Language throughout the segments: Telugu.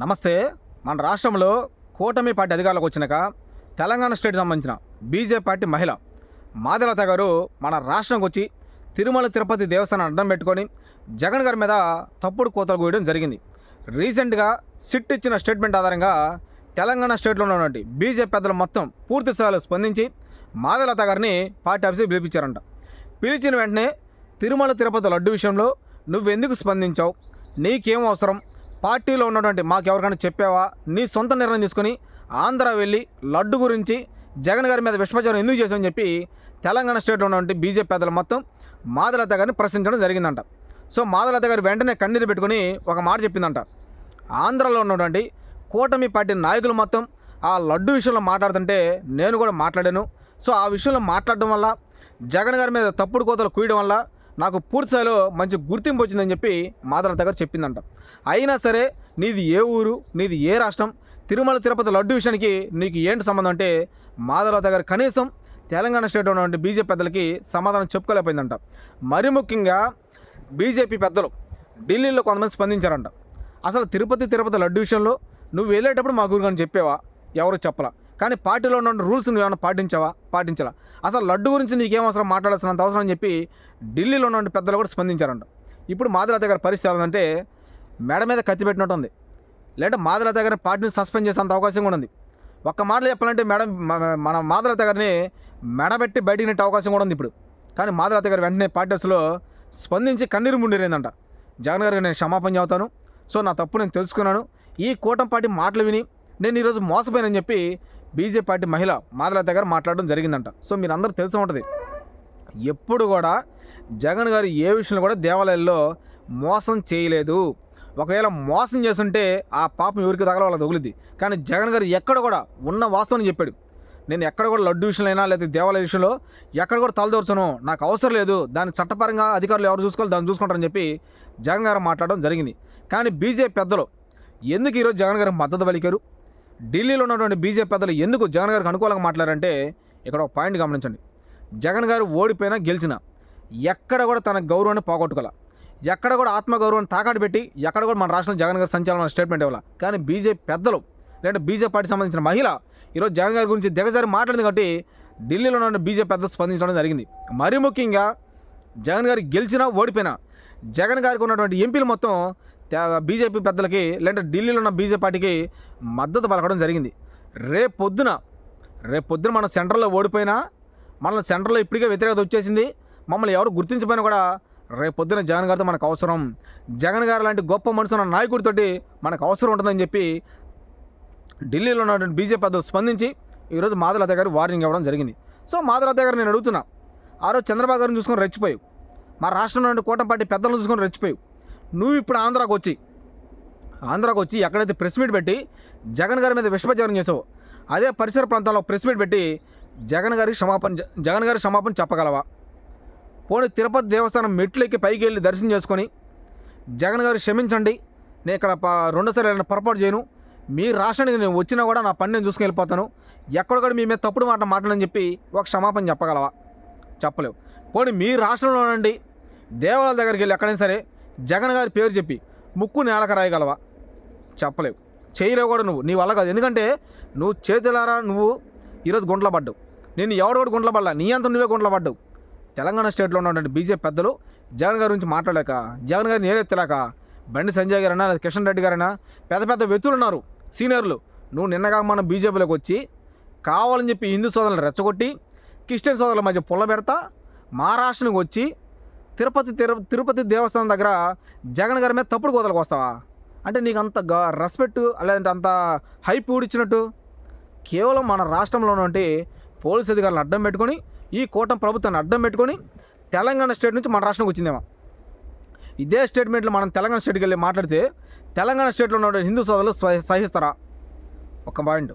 నమస్తే మన రాష్ట్రంలో కూటమి పార్టీ అధికారులకు వచ్చినాక తెలంగాణ స్టేట్ సంబంధించిన బీజేపీ పార్టీ మహిళ మాధవలత గారు మన రాష్ట్రంకి వచ్చి తిరుమల తిరుపతి దేవస్థానం అడ్డం పెట్టుకొని జగన్ గారి మీద తప్పుడు కోతలు కూయడం జరిగింది. రీసెంట్గా సిట్ ఇచ్చిన స్టేట్మెంట్ ఆధారంగా తెలంగాణ స్టేట్లో ఉన్నటువంటి బీజేపీ పెద్దలు మొత్తం పూర్తి స్థాయిలో స్పందించి మాధవలత గారిని పార్టీ ఆఫీస్కి పిలిపించారంట. పిలిచిన వెంటనే తిరుమల తిరుపతి లడ్డు విషయంలో నువ్వెందుకు స్పందించావు? నీకేం అవసరం? పార్టీలో ఉన్నటువంటి మాకు ఎవరికైనా చెప్పావా? నీ సొంత నిర్ణయం తీసుకొని ఆంధ్ర వెళ్ళి లడ్డు గురించి జగన్ గారి మీద విష్మచారం ఎందుకు చేశామని చెప్పి తెలంగాణ స్టేట్లో ఉన్నటువంటి బీజేపీ పెద్దలు మొత్తం మాధలత గారిని ప్రశ్నించడం జరిగిందంట. సో మాధలత గారు వెంటనే కన్నీరు పెట్టుకొని ఒక మాట చెప్పిందంట. ఆంధ్రలో ఉన్నటువంటి కూటమి పార్టీ నాయకులు మొత్తం ఆ లడ్డు విషయంలో మాట్లాడుతుంటే నేను కూడా మాట్లాడాను. సో ఆ విషయంలో మాట్లాడడం వల్ల జగన్ గారి మీద తప్పుడు కోతలు కూయడం వల్ల నాకు పూర్తిస్థాయిలో మంచి గుర్తింపు వచ్చిందని చెప్పి మాధవ గారు చెప్పిందంట. అయినా సరే నీది ఏ ఊరు నీది ఏ రాష్ట్రం తిరుమల తిరుపతి లడ్డు విషయానికి నీకు ఏంటి సంబంధం అంటే మాధవ గారు కనీసం తెలంగాణ స్టేట్ ఉన్నటువంటి బీజేపీ పెద్దలకి సమాధానం చెప్పుకోలేకపోయిందంట. మరి ముఖ్యంగా బీజేపీ పెద్దలు ఢిల్లీలో కొంతమంది స్పందించారంట. అసలు తిరుపతి తిరుపతి లడ్డు విషయంలో నువ్వు వెళ్ళేటప్పుడు మా గురుగాని చెప్పావా? ఎవరు చెప్పలా? కానీ పార్టీలో ఉన్న రూల్స్ నువ్వు ఏమైనా పాటించావా? పాటించాలా. అసలు లడ్డు గురించి నీకేం అవసరం? మాట్లాడాల్సినంత అవసరం అని చెప్పి ఢిల్లీలో ఉన్న పెద్దలు కూడా స్పందించారంట. ఇప్పుడు మాధురాత గారి పరిస్థితి ఏమంటే మెడ మీద కత్తి పెట్టినట్టు ఉంది. లేదంటే మాధురాత గారిని పార్టీని సస్పెండ్ చేసేంత అవకాశం కూడా ఉంది. ఒక్క మాటలు చెప్పాలంటే మేడం మన మాధురాత గారిని మెడబెట్టి బయటికి నెట్టే అవకాశం కూడా ఉంది ఇప్పుడు. కానీ మాధురాత గారు వెంటనే పార్టీస్లో స్పందించి కన్నీరు ముండిరైందంట. జగన్ గారికి నేను క్షమాపణ చెబుతాను. సో నా తప్పు నేను తెలుసుకున్నాను. ఈ కూటమి పార్టీ మాటలు విని నేను ఈరోజు మోసపోయానని చెప్పి బీజేపీ పార్టీ మహిళ మాధులత గారు మాట్లాడడం జరిగిందంట. సో మీరు అందరూ తెలిసి ఉంటుంది. ఎప్పుడు కూడా జగన్ గారు ఏ విషయంలో కూడా దేవాలయాల్లో మోసం చేయలేదు. ఒకవేళ మోసం చేస్తుంటే ఆ పాపం ఎవరికి తగల వాళ్ళకి తగులుద్ది. కానీ జగన్ గారు ఎక్కడ కూడా ఉన్న వాస్తవం చెప్పాడు. నేను ఎక్కడ కూడా లడ్డు విషయంలో అయినా లేదా దేవాలయ విషయంలో ఎక్కడ కూడా తలదూర్చను నాకు అవసరం లేదు. దాన్ని చట్టపరంగా అధికారులు ఎవరు చూసుకోవాలి దాన్ని చూసుకుంటారని చెప్పి జగన్ గారు మాట్లాడడం జరిగింది. కానీ బీజేపీ పెద్దలు ఎందుకు ఈరోజు జగన్ గారికి మద్దతు పలికారు? ఢిల్లీలో ఉన్నటువంటి బీజేపీ పెద్దలు ఎందుకు జగన్ గారికి అనుకూలంగా మాట్లాడారంటే ఇక్కడ ఒక పాయింట్ గమనించండి. జగన్ గారు ఓడిపోయినా గెలిచినా ఎక్కడ కూడా తన గౌరవాన్ని పోగొట్టుకోలే. ఎక్కడ కూడా ఆత్మగౌరవాన్ని తాకాడు పెట్టి ఎక్కడ కూడా మన రాష్ట్రంలో జగన్ గారు సంచలన స్టేట్మెంట్ ఇవ్వాలి. కానీ బీజేపీ పెద్దలు లేదంటే బీజేపీ పార్టీ సంబంధించిన మహిళ ఈరోజు జగన్ గారి గురించి దిగజారి మాట్లాడింది కాబట్టి ఢిల్లీలో ఉన్న బీజేపీ పెద్దలు స్పందించడం జరిగింది. మరీ ముఖ్యంగా జగన్ గారు గెలిచినా ఓడిపోయినా జగన్ గారికి ఉన్నటువంటి ఎంపీలు మొత్తం బీజేపీ పెద్దలకి లేదంటే ఢిల్లీలో ఉన్న బీజేపీ పార్టీకి మద్దతు పలకడం జరిగింది. రేపు పొద్దున రేపు పొద్దున మనం సెంటర్లో ఓడిపోయినా మనల్ని సెంటర్లో ఇప్పటికే వ్యతిరేకత వచ్చేసింది. మమ్మల్ని ఎవరు గుర్తించపోయినా కూడా రేపు పొద్దున జగన్ గారితో మనకు అవసరం. జగన్ గారు లాంటి గొప్ప మనసు ఉన్న నాయకుడితోటి మనకు అవసరం ఉంటుందని చెప్పి ఢిల్లీలో ఉన్నటువంటి బీజేపీ పెద్దలు స్పందించి ఈరోజు మాధవలత గారు వార్నింగ్ ఇవ్వడం జరిగింది. సో మాధవలత గారు నేను అడుగుతున్నా. ఆ రోజు చంద్రబాబు గారిని చూసుకొని రెచ్చిపోయావు. మా రాష్ట్రంలో నుండి కూటమి పార్టీ పెద్దలను చూసుకొని రెచ్చిపోయావు. నువ్వు ఇప్పుడు ఆంధ్రాకు వచ్చి ఆంధ్రాకు వచ్చి ఎక్కడైతే ప్రెస్ మీట్ పెట్టి జగన్ గారి మీద విషపచారం చేసావు అదే పరిసర ప్రాంతాల్లో ప్రెస్ మీట్ పెట్టి జగన్ గారికి క్షమాపణ జగన్ గారి క్షమాపణ చెప్పగలవా? పోనీ తిరుపతి దేవస్థానం మెట్లెక్కి పైకి వెళ్ళి దర్శనం చేసుకొని జగన్ గారు క్షమించండి నేను ఇక్కడ ప- రెండోసారి ఏదైనా పొరపాటు చేయను మీ రాష్ట్రానికి నేను వచ్చినా కూడా నా పని నేను చూసుకుని వెళ్ళిపోతాను ఎక్కడొక్కడ కూడా మీ మీద తప్పుడు మాట మాట్లాడని చెప్పి ఒక క్షమాపణ చెప్పగలవా? చెప్పలేవు. పోనీ మీ రాష్ట్రంలోనండి దేవాలయాల దగ్గరికి వెళ్ళి ఎక్కడైనా సరే జగన్ గారి పేరు చెప్పి ముక్కు నేలక రాయగలవా? చెప్పలేవు. చేయలేవు కూడా నువ్వు. నీ వల్ల కాదు. ఎందుకంటే నువ్వు చేతులారా నువ్వు ఈరోజు గుంట్లో పడ్డావు. నేను ఎవడు కూడా పడ్డా నీ అంత నువ్వే గుంట్ల పడ్డావు. తెలంగాణ స్టేట్లో ఉన్నటువంటి బీజేపీ పెద్దలు జగన్ గారి గురించి మాట్లాడలేక జగన్ గారిని ఏదెత్తలేక బండి సంజయ్ గారైనా లేదా కిషన్ రెడ్డి గారైనా పెద్ద పెద్ద వ్యక్తులు ఉన్నారు సీనియర్లు. నువ్వు నిన్నగా మనం బీజేపీలోకి వచ్చి కావాలని చెప్పి హిందూ సోదరులను రెచ్చగొట్టి క్రిస్టియన్ సోదరుల మధ్య పుల్ల పెడతా మహారాష్ట్రానికి వచ్చి తిరుపతి తిరు తిరుపతి దేవస్థానం దగ్గర జగన్ గారి మీద తప్పుడు కోతలకు వస్తావా? అంటే నీకు అంత రెస్పెక్ట్ లేదంటే అంత హైప్ ఊడిచ్చినట్టు? కేవలం మన రాష్ట్రంలో ఉన్నటువంటి పోలీస్ అధికారులను అడ్డం పెట్టుకొని ఈ కూటమి ప్రభుత్వాన్ని అడ్డం పెట్టుకొని తెలంగాణ స్టేట్ నుంచి మన రాష్ట్రంకి వచ్చిందేమో. ఇదే స్టేట్మెంట్లో మనం తెలంగాణ స్టేట్కి వెళ్ళి మాట్లాడితే తెలంగాణ స్టేట్లో ఉన్న హిందూ సోదరులు సహిస్తారా? ఒక పాయింట్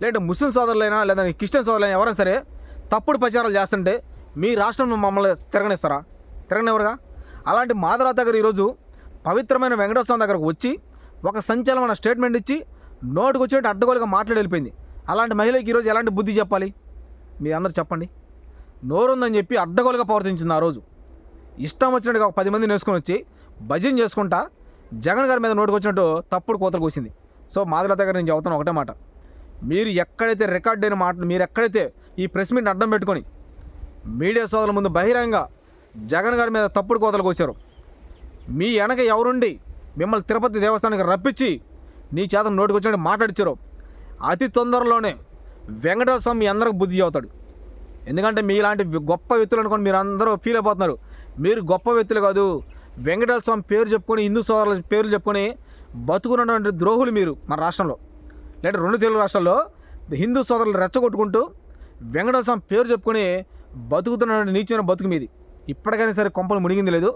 లేదంటే ముస్లిం సోదరులైనా లేదా క్రిస్టియన్ సోదరులైనా ఎవరైనా సరే తప్పుడు ప్రచారాలు చేస్తుంటే మీ రాష్ట్రంలో మమ్మల్ని తిరగనిస్తారా? తిరగనివ్వరుగా అలాంటి మాధవరావు దగ్గర ఈరోజు పవిత్రమైన వెంకటేశ్వర దగ్గరకు వచ్చి ఒక సంచలనమైన స్టేట్మెంట్ ఇచ్చి నోటుకు వచ్చినట్టు అడ్డగోలుగా మాట్లాడి వెళ్ళిపోయింది. అలాంటి మహిళకి ఈరోజు ఎలాంటి బుద్ధి చెప్పాలి? మీ అందరూ చెప్పండి. నోరుందని చెప్పి అడ్డగోలుగా ప్రవర్తించింది ఆ రోజు. ఇష్టం వచ్చినట్టుగా ఒక పది మంది నేసుకొని వచ్చి భజన చేసుకుంటా జగన్ గారి మీద నోటుకు వచ్చినట్టు తప్పుడు కోతలు కూసింది. సో మాధులత దగ్గర నేను చెబుతాను ఒకటే మాట. మీరు ఎక్కడైతే రికార్డ్ అయిన మాటలు మీరు ఎక్కడైతే ఈ ప్రెస్ మీట్ని అడ్డం పెట్టుకొని మీడియా సోదరుల ముందు బహిరంగ జగన్ గారి మీద తప్పుడు కోతలు కోసారు మీ వెనక ఎవరుండి మిమ్మల్ని తిరుపతి దేవస్థానానికి రప్పించి నీ చేత నోటికి వచ్చినట్టు మాట్లాడిచ్చారు అతి తొందరలోనే వెంకటేశ్వర స్వామి అందరికి బుద్ధి చెబుతాడు. ఎందుకంటే మీలాంటి గొప్ప వ్యక్తులు అనుకోండి మీరు అందరూ ఫీల్ అయిపోతున్నారు. మీరు గొప్ప వ్యక్తులు కాదు వెంకటేశ్వర స్వామి పేరు చెప్పుకొని హిందూ సోదరుల పేర్లు చెప్పుకొని బతుకున్నటువంటి ద్రోహులు మీరు మన రాష్ట్రంలో. లేదా రెండు తెలుగు రాష్ట్రాల్లో హిందూ సోదరులు రెచ్చగొట్టుకుంటూ వెంకటేశ్వర స్వామి పేరు చెప్పుకొని బతుకుతున్న నీచమైన బతుకు మీది. ఇప్పటికైనా సరే కొంపలు మునిగింది లేదు.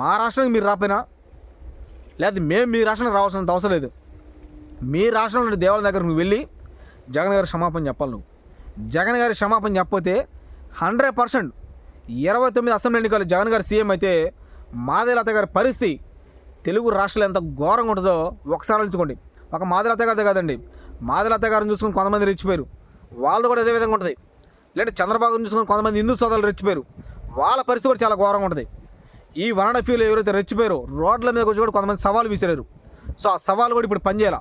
మా రాష్ట్రానికి మీరు రాపోయినా లేదా మేము మీ రాష్ట్రానికి రావాల్సినంత అవసరం లేదు. మీ రాష్ట్రంలో దేవాలయం దగ్గర నువ్వు వెళ్ళి జగన్ గారి క్షమాపణ చెప్పాలి నువ్వు. జగన్ గారి క్షమాపణ చెప్పకపోతే హండ్రెడ్ పర్సెంట్ ఇరవై తొమ్మిది అసెంబ్లీ ఎన్నికలు జగన్ గారు సీఎం అయితే మాదేలత గారి పరిస్థితి తెలుగు రాష్ట్రాలు ఎంత ఘోరంగా ఉంటుందో ఒకసారి ఆలోచించుకోండి. ఒక మాదిలత గారిదే కాదండి. మాదిలత గారిని చూసుకుని కొంతమంది రెచ్చిపోయారు. వాళ్ళు కూడా అదే విధంగా ఉంటుంది. లేదంటే చంద్రబాబుని చూసుకుని కొంతమంది హిందూ సోదరులు రెచ్చిపోయారు. వాళ్ళ పరిస్థితి కూడా చాలా ఘోరంగా ఉంటుంది. ఈ వనడ ఫీల్ ఎవరైతే రెచ్చిపోయారో రోడ్ల మీద వచ్చి కూడా కొంతమంది సవాలు విసిరారు. సో ఆ సవాలు కూడా ఇప్పుడు పనిచేయాలి?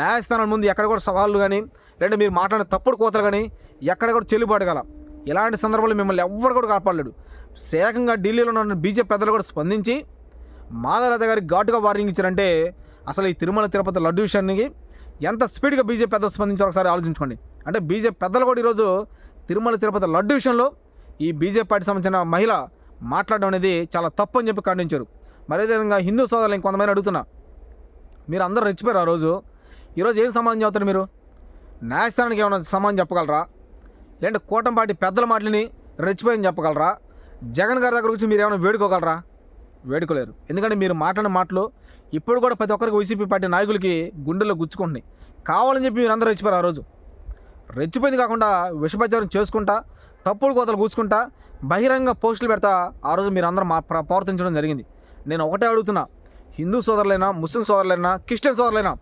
న్యాయస్థానం ముందు ఎక్కడ కూడా సవాళ్ళు కానీ లేదంటే మీరు మాట్లాడిన తప్పుడు కోతలు కానీ ఎక్కడ కూడా చెల్లుబాటు గల ఇలాంటి సందర్భంలో మిమ్మల్ని ఎవ్వరు కూడా కాపాడలేడు. సేకంగా ఢిల్లీలో ఉన్న బీజేపీ పెద్దలు కూడా స్పందించి మాధవలత గారికి ఘాటుగా వార్నింగ్ ఇచ్చారంటే అసలు ఈ తిరుమల తిరుపతి లడ్డు విషయానికి ఎంత స్పీడ్గా బీజేపీ పెద్దలు స్పందించారో ఒకసారి ఆలోచించుకోండి. అంటే బీజేపీ పెద్దలు కూడా ఈరోజు తిరుమల తిరుపతి లడ్డు విషయంలో ఈ బీజేపీ పార్టీ సంబంధించిన మహిళ మాట్లాడడం అనేది చాలా తప్పు అని చెప్పి ఖండించారు. మరి హిందూ సోదరులు ఇంకొంతమంది అడుగుతున్నా. మీరు అందరూ రెచ్చిపోయారు ఆ రోజు. ఈరోజు ఏం సమాధానం చెబుతారు మీరు? న్యాయస్థానానికి ఏమైనా సమాధానం చెప్పగలరా? లేదంటే కూటంపాటి పెద్దల మాటలని రెచ్చిపోయింది చెప్పగలరా? జగన్ గారి దగ్గర గురించి మీరు ఏమైనా వేడుకోగలరా? వేడుకోలేరు. ఎందుకంటే మీరు మాట్లాడిన మాటలు ఇప్పుడు కూడా ప్రతి ఒక్కరికి వైసీపీ పార్టీ నాయకులకి గుండెల్లో గుచ్చుకుంటున్నాయి. కావాలని చెప్పి మీరు అందరూ రెచ్చిపోయారు ఆ రోజు. రెచ్చిపోయింది కాకుండా విషపచారం చేసుకుంటా తప్పుడు కోతలు కూర్చుకుంటా బహిరంగ పోస్టులు పెడతా ఆ రోజు మీరు అందరూ మా ప్రవర్తించడం జరిగింది. నేను ఒకటే అడుగుతున్నా హిందూ సోదరులైనా ముస్లిం సోదరులైనా క్రిస్టియన్ సోదరులైనా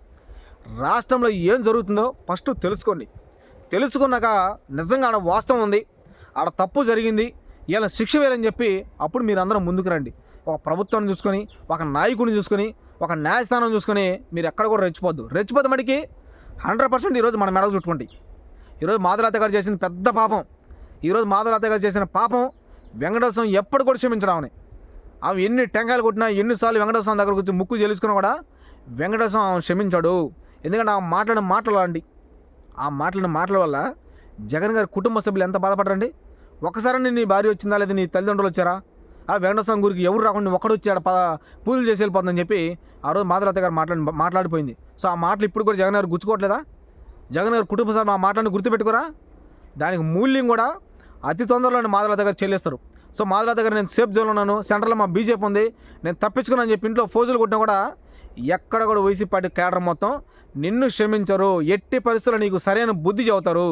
రాష్ట్రంలో ఏం జరుగుతుందో ఫస్ట్ తెలుసుకోండి. తెలుసుకున్నాక నిజంగా ఆడ వాస్తవం ఉంది ఆడ తప్పు జరిగింది ఇలా శిక్ష వేయాలని చెప్పి అప్పుడు మీరు అందరం ముందుకు రండి. ఒక ప్రభుత్వాన్ని చూసుకొని ఒక నాయకుడిని చూసుకొని ఒక న్యాయస్థానం చూసుకొని మీరు ఎక్కడ కూడా రెచ్చిపోద్దు. రెచ్చిపోతే మటుకి హండ్రెడ్ పర్సెంట్ ఈరోజు మన మెడకు చుట్టుకోండి ఈరోజు మాధురాత గారు చేసిన పెద్ద పాపం. ఈరోజు మాధులత గారు చేసిన పాపం వెంకటేశ్వరం ఎప్పుడు కూడా క్షమించడం ఆమె ఎన్ని టెంకాయలు కొట్టినా ఎన్నిసార్లు వెంకటేశ్వరం దగ్గరకు వచ్చి ముక్కు చెల్లించుకున్నా కూడా వెంకటేశ్వరం ఆమె క్షమించాడు. ఎందుకంటే ఆమె మాట్లాడిన మాటలు అండి ఆ మాట్లాడిన మాటల వల్ల జగన్ గారి కుటుంబ సభ్యులు ఎంత బాధపడరండి? ఒకసారి నీ భార్య వచ్చిందా లేదా నీ తల్లిదండ్రులు వచ్చారా? ఆ వెంకటేశ్వరం గురికి ఎవరు రాకుండా ఒక్కడు వచ్చాడు పద పూజలు చేసి వెళ్ళిపోతుందని చెప్పి ఆ రోజు మాధులత గారు మాట్లాడి మాట్లాడిపోయింది. సో ఆ మాటలు ఇప్పుడు కూడా జగన్ గారు గుచ్చుకోవట్లేదా? జగన్ గారు కుటుంబ సభ్యులు ఆ మాటలను గుర్తుపెట్టుకోరా? దానికి మూల్యం కూడా అతి తొందరలోనే మాదల దగ్గర చెల్లిస్తారు. సో మాదల దగ్గర నేను సేఫ్ జోన్లో ఉన్నాను. సెంటర్లో మా బీజేపీ ఉంది. నేను తప్పించుకున్నాను చెప్పి ఇంట్లో ఫోజులు కొట్టినా కూడా ఎక్కడ కూడా వైసీపీ పార్టీ కేడర్ మొత్తం నిన్ను క్షమించరు. ఎట్టి పరిస్థితుల్లో నీకు సరైన బుద్ధి చెబుతారు